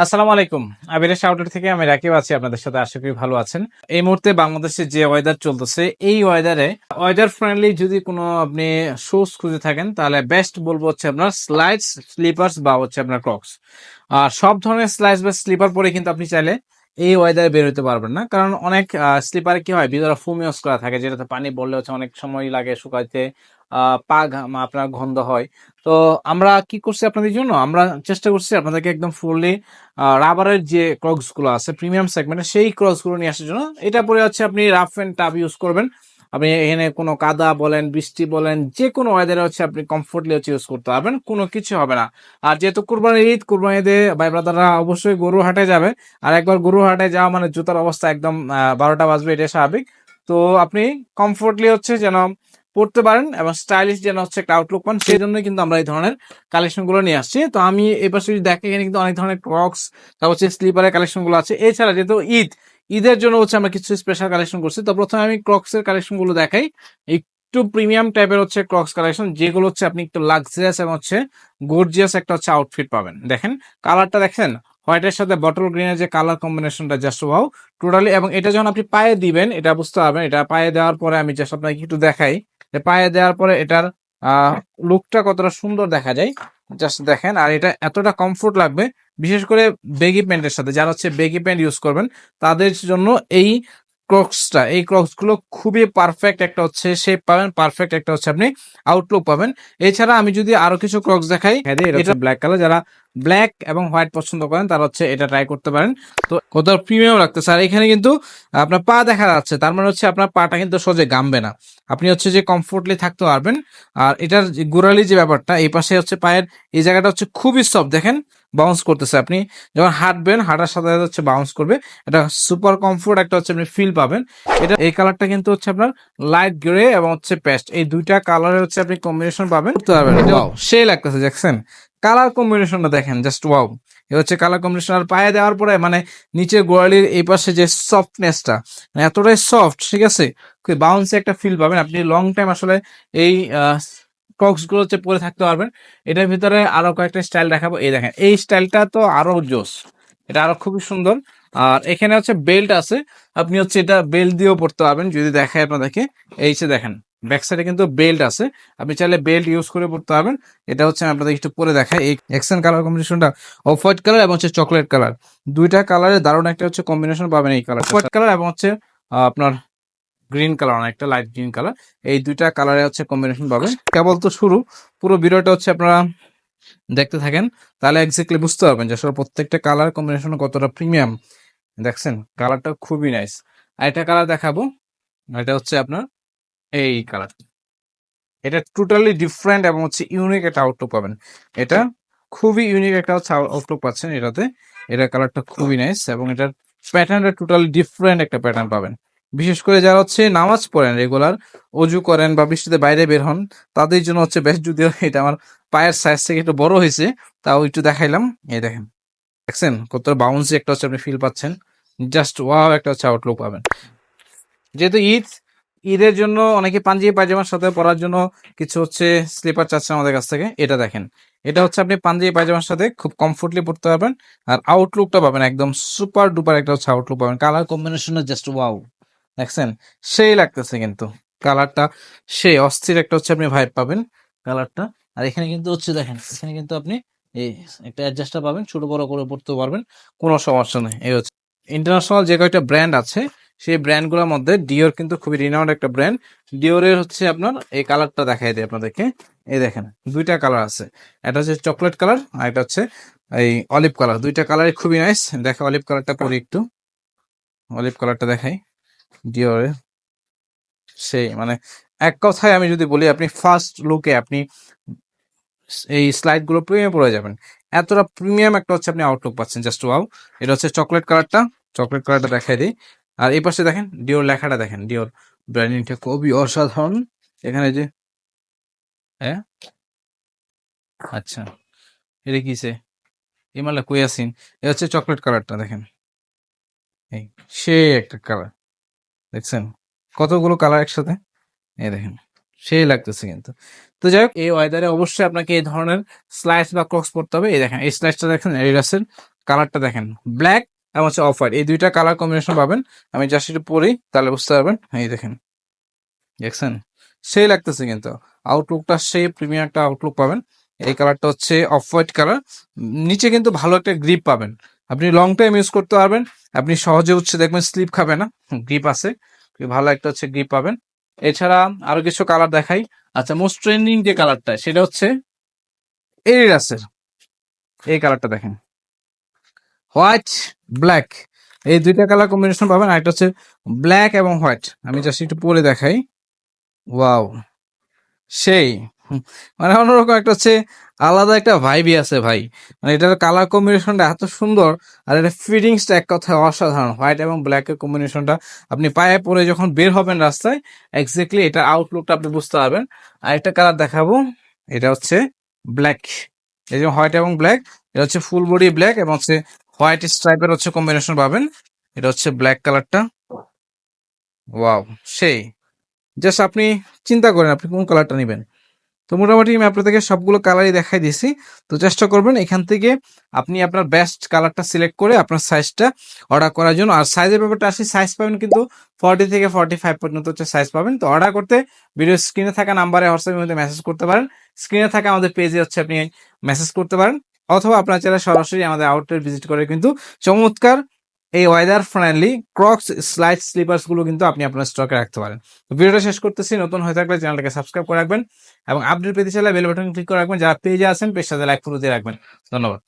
আসসালামু আলাইকুম। আবিরেশ আউটলেট থেকে আমি রাকিব আছি, আপনাদের সাথে আশা করি ভালো আছেন। এই মুহূর্তে বাংলাদেশে যে ওয়েদার চলতেছে, এই ওয়েদারে ওয়েদার ফ্রেন্ডলি যদি কোনো আপনি শুজ খুঁজে থাকেন, তাহলে বেস্ট বলব হচ্ছে আপনার স্লাইডস স্লিপার্স বা হচ্ছে আপনার ক্রক্স আর সব ধরনের স্লাইডস বা স্লিপার পরে কিন্তু আপনি চাইলে এই ওয়েদারে বের হতে পারবেন না। কারণ অনেক স্লিপারে কি হয়, ভিতরে ফুমিওস করা থাকে, যেটাতে পানি বললে হচ্ছে অনেক সময় লাগে শুকাইতে পা আপনার গন্ধ হয়। তো আমরা কি করছি আপনাদের জন্য? আমরা চেষ্টা করছি আপনাদেরকে একদম ফুললি রাবারের যে ক্রকসগুলো আছে প্রিমিয়াম সেগমেন্টে সেই ক্রকসগুলো নিয়ে আসার জন্য। এটা পরে হচ্ছে আপনি রাফ অ্যান্ড টাফ ইউজ করবেন। আপনি এখানে কোনো কাদা বলেন, বৃষ্টি বলেন যে কোনো ওয়েদারে হচ্ছে আপনি কমফোর্টলি হচ্ছে ইউজ করতে পারবেন, কোনো কিছু হবে না। আর যেহেতু কুরবানির ঈদ কুরবানি ঈদে ভাই ব্রাদাররা অবশ্যই গরু হাটে যাবে। আর একবার গরু হাটে যাওয়া মানে জুতার অবস্থা একদম বারোটা বাজবে এটা স্বাভাবিক। তো আপনি কমফোর্টলি হচ্ছে যেন পড়তে পারেন এবং স্টাইলিশ যেন হচ্ছে একটা আউটলুক পান, সেই জন্য কিন্তু আমরা এই ধরনের কালেকশনগুলো নিয়ে আসছি। তো আমি এবার যদি দেখে এখানে কিন্তু অনেক ধরনের ক্রক্স তারপর হচ্ছে স্লিপারের কালেকশনগুলো আছে। এছাড়া যেহেতু ঈদ ঈদের জন্য হচ্ছে আমরা কিছু স্পেশাল কালেকশন করছি। তো প্রথমে আমি ক্রক্স এর কালেকশনগুলো দেখাই। একটু প্রিমিয়াম টাইপের হচ্ছে ক্রক্স কালেকশন যেগুলো হচ্ছে আপনি একটু লাক্সারিয়াস এবং হচ্ছে গর্জিয়াস একটা হচ্ছে আউটফিট পাবেন। দেখেন কালারটা দেখেন হোয়াইটের সাথে বটল গ্রিনের যে কালার কম্বিনেশনটা জাস্ট ওয়াও টোটালি এবং এটা যখন আপনি পায়ে দিবেন, এটা বুঝতে পারবেন এটা পায়ে দেওয়ার পরে আমি জাস্ট আপনাকে একটু দেখাই। যে পায়ে দেওয়ার পরে এটার লুকটা কতটা সুন্দর দেখা যায়। জাস্ট দেখেন, আর এটা এতটা কমফোর্ট লাগবে বিশেষ করে বেগি প্যান্টের সাথে যারা হচ্ছে বেগি প্যান্ট ইউজ করবেন তাদের জন্য এই ক্রক্সটা এই ক্রক্সগুলো খুবই পারফেক্ট একটা হচ্ছে শেপ পাবেন পারফেক্ট একটা হচ্ছে আপনি আউটলুক পাবেন। এছাড়া আমি যদি আরও কিছু ক্রক্স দেখাই এটা ব্ল্যাক কালার যারা ব্ল্যাক এবং হোয়াইট পছন্দ করেন তারা হচ্ছে এটা ট্রাই করতে পারেন। তো কত প্রিমিয়াম লাগতেছে। আর এখানে কিন্তু আপনার পা দেখা যাচ্ছে তার মানে হচ্ছে আপনার পাটা কিন্তু সহজে গামবে না। আপনি হচ্ছে যে কমফোর্টলি থাকতে পারবেন। আর এটার যে গোড়ালি যে ব্যাপারটা এই পাশে হচ্ছে পায়ের এই জায়গাটা হচ্ছে খুবই সফট দেখেন বাউন্স করতেছে আপনি। যখন হাঁটবেন হাঁটার সাথে সাথে হচ্ছে বাউন্স করবে। এটা সুপার কমফোর্ট একটা হচ্ছে আপনি ফিল পাবেন। এটা এই কালারটা কিন্তু হচ্ছে আপনার লাইট গ্রে এবং হচ্ছে পেস্ট এই দুইটা কালারের হচ্ছে আপনি কম্বিনেশন পাবেন। করতে পারবেন। সেই লাগতেছে দেখছেন? কালার কম্বিনেশনটা দেখেন জাস্ট ওয়াও এ হচ্ছে কালার কম্বিনেশন আর পায়ে দেওয়ার পরে মানে নিচে গোড়ালির এই পাশে যে সফটনেসটা মানে এতটাই সফট ঠিক আছে? বাউন্সে একটা ফিল পাবেন। আপনি লং টাইম আসলে এই ক্রক্সগুলো হচ্ছে পরে থাকতে পারবেন। এটার ভিতরে আরও কয়েকটা স্টাইল দেখাবো। এই দেখেন, এই স্টাইলটা তো আরও জোস। এটা আরও খুবই সুন্দর। আর এখানে হচ্ছে বেল্ট আছে। আপনি হচ্ছে এটা বেল্ট দিয়েও পড়তে পারবেন। যদি দেখায় আপনাদেরকে, এই যে দেখেন। ব্যাক সাইডে কিন্তু বেল্ট আছে। আপনি চাইলে বেল্ট ইউজ করে পড়তে পারবেন। এটা হচ্ছে আমি আপনাদের একটু পরে দেখাই। এই এক্সেন কালার কম্বিনেশনটা অফ হোয়াইট কালার এবং হচ্ছে চকলেট কালার দুইটা কালারে দারুণ একটা হচ্ছে কম্বিনেশন পাবেন এই কালার হোয়াইট কালার এবং হচ্ছে আপনার গ্রিন কালার অনেকটা লাইট গ্রিন কালার এই দুইটা কালারে হচ্ছে কম্বিনেশন পাবেন। কেবল তো শুরু। পুরো ভিডিওটা হচ্ছে আপনারা দেখতে থাকেন। তাহলে এক্স্যাক্টলি বুঝতে পারবেন যে আসলে প্রত্যেকটা কালার কম্বিনেশন কতটা প্রিমিয়াম দেখছেন? কালারটা খুবই নাইস আর এটা কালার দেখাবো। এটা হচ্ছে আপনার এই কালার এটা টোটালি ডিফারেন্ট এবং হচ্ছে ইউনিক একটা আউটলুক পাবেন। এটা খুবই ইউনিক একটা হচ্ছে আউটলুক পাচ্ছেন এটাতে। এটা কালারটা খুবই নাইস এবং এটার প্যাটার্নটা টোটালি ডিফারেন্ট একটা প্যাটার্ন পাবেন। বিশেষ করে যারা হচ্ছে নামাজ পড়েন রেগুলার অজু করেন বা বৃষ্টিতে বাইরে বের হন, তাদের জন্য হচ্ছে বেশ যদিও এটা আমার পায়ের সাইজ থেকে একটু বড় হয়েছে, তাও একটু দেখাইলাম। এই দেখেন, দেখছেন? কত বাউন্সি একটা হচ্ছে আপনি ফিল পাচ্ছেন। জাস্ট ওয়াও একটা হচ্ছে আউটলুক পাবেন। যেহেতু ঈদ ঈদের জন্য অনেকে পাঞ্জাবি পায়জামার সাথে পরার জন্য কিছু হচ্ছে স্লিপার চাচ্ছে আমাদের কাছ থেকে। এটা দেখেন। এটা হচ্ছে আপনি পাঞ্জাবি পায়জামার সাথে খুব কমফোর্টলি পড়তে পারবেন আর আউটলুকটা পাবেন একদম সুপার ডুপার একটা হচ্ছে আউটলুক পাবেন। কালার কম্বিনেশন জাস্ট ওয়াও দেখছেন? সেই লাগতেছে কিন্তু। কালারটা সেই অস্থির একটা হচ্ছে আপনি ভাইব পাবেন কালারটা আর এখানে কিন্তু হচ্ছে দেখেন, এখানে কিন্তু আপনি এই একটা অ্যাডজাস্টার পাবেন, ছোট বড় করে পড়তে পারবেন। কোনো সমস্যা নেই। এই হচ্ছে ইন্টারন্যাশনাল যে কয়েকটা ব্র্যান্ড আছে সেই ব্র্যান্ডগুলোর মধ্যে ডিওর কিন্তু খুবই রিনাউন্ড একটা ব্র্যান্ড ডিওরের হচ্ছে আপনার এই কালারটা দেখাই দিই আপনাদেরকে। এই দেখেন, দুইটা কালার আছে। একটা হচ্ছে চকলেট কালার আর একটা হচ্ছে এই অলিভ কালার দুইটা কালারই খুবই নাইস দেখা অলিভ কালারটা পরি একটু। অলিভ কালারটা দেখাই। ডিওরের সেই মানে এক কথায় আমি যদি বলি, আপনি ফার্স্ট লুকে আপনি এই স্লাইডগুলো প্রিমিয়াম পড়ে যাবেন। এতটা প্রিমিয়াম একটা হচ্ছে আপনি আউটলুক পাচ্ছেন জাস্ট ওয়াও এটা হচ্ছে চকলেট কালারটা চকলেট কালারটা দেখাই দিই। আর এই পাশে দেখেন ডিওর লেখাটা দেখেন ডিওর ব্র্যান্ডিংটা খুবই অসাধারণ। এখানে যে হ্যাঁ? আচ্ছা এটা কিসে ইমালা কুয়াসিন। এ হচ্ছে চকলেট কালারটা, দেখেন। এই সে একটা কালার, দেখছেন? কতগুলো কালার একসাথে? এই দেখেন সেই লাগতেছে কিন্তু। তো যাই হোক, এই ওয়েদারে অবশ্যই আপনাকে এই ধরনের স্লাইস বা ক্রক্স পড়তে হবে। এই দেখেন, এই স্লাইসটা দেখেন এডিডাসের কালারটা দেখেন। ব্ল্যাক এবং হচ্ছে অফ হোয়াইট। এই দুইটা কালার কম্বিনেশন পাবেন। আমি জাস্ট একটু পরি তাহলে বুঝতে পারবেন। এই দেখেন। দেখছেন? সেই লাগতেছে কিন্তু। আউটলুকটা সেই প্রিমিয়াম একটা আউটলুক পাবেন। এই কালারটা হচ্ছে অফ হোয়াইট কালার নিচে কিন্তু ভালো একটা গ্রিপ পাবেন। আপনি লং টাইম ইউজ করতে পারবেন। আপনি সহজে হচ্ছে দেখবেন স্লিপ খাবে না। গ্রিপ আছে। ভালো একটা হচ্ছে গ্রিপ পাবেন। এছাড়া আরও কিছু কালার দেখাই। আচ্ছা মোস্ট ট্রেন্ডিং যে কালারটা সেটা হচ্ছে এরিডাসের এই কালারটা দেখেন। White, black. এই দুইটা কালার কম্বিনেশন পাবেন আর একটা হচ্ছে ব্ল্যাক এবং হোয়াইট। আমি জাস্ট একটু পরে দেখাই। ওয়াও, সেই। মানে অন্যরকম একটা হচ্ছে আলাদা একটা ভাইবই আছে ভাই। মানে এটার কালার কম্বিনেশনটা এত সুন্দর, আর এটা ফিটিংসটা এক কথায় অসাধারণ। হোয়াইট এবং ব্ল্যাকের কম্বিনেশনটা আপনি পায়ে পরে যখন বের হবেন রাস্তায় এক্স্যাক্টলি এটা আউটলুকটা আপনি বুঝতে পারবেন। আর একটা কালার দেখাবো, এটা হচ্ছে ব্ল্যাক। এই যে হোয়াইট এবং ব্ল্যাক, এটা হচ্ছে ফুল বডি ব্ল্যাক এবং হচ্ছে হোয়াইট স্ট্রাইপের হচ্ছে কম্বিনেশন পাবেন। এটা হচ্ছে ব্ল্যাক কালারটা ওয়াও সেই। জাস্ট আপনি চিন্তা করেন আপনি কোন কালারটা নেবেন। তো মোটামুটি আমি আপনাদেরকে সবগুলো কালারই দেখাই দিয়েছি। তো চেষ্টা করবেন এখান থেকে আপনি আপনার বেস্ট কালারটা সিলেক্ট করে আপনার সাইজটা অর্ডার করার জন্য। আর সাইজের ব্যাপারটা আসি সাইজ পাবেন কিন্তু ফর্টি থেকে ফর্টি ফাইভ পর্যন্ত হচ্ছে সাইজ পাবেন। তো অর্ডার করতে ভিডিও স্ক্রিনে থাকা নাম্বারে হোয়াটসঅ্যাপের মধ্যে মেসেজ করতে পারেন। স্ক্রিনে থাকা আমাদের পেজে হচ্ছে আপনি মেসেজ করতে পারেন। অথবা আপনার চাইলে সরাসরি আমাদের আউটলেট ভিজিট করে কিন্তু চমৎকার এই ওয়েদার ফ্রেন্ডলি ক্রক্স স্লাইড স্লিপার্সগুলো কিন্তু আপনি আপনার স্টকে রাখতে পারেন। ভিডিওটা শেষ করতেছি, নতুন হয়ে থাকলে চ্যানেলটাকে সাবস্ক্রাইব করে রাখবেন এবং আপডেট পেতে চাইলে বেল বাটন ক্লিক করে রাখবেন। যারা পেজে আছেন পেজটাতে লাইক ফলো দিয়ে রাখবেন। ধন্যবাদ।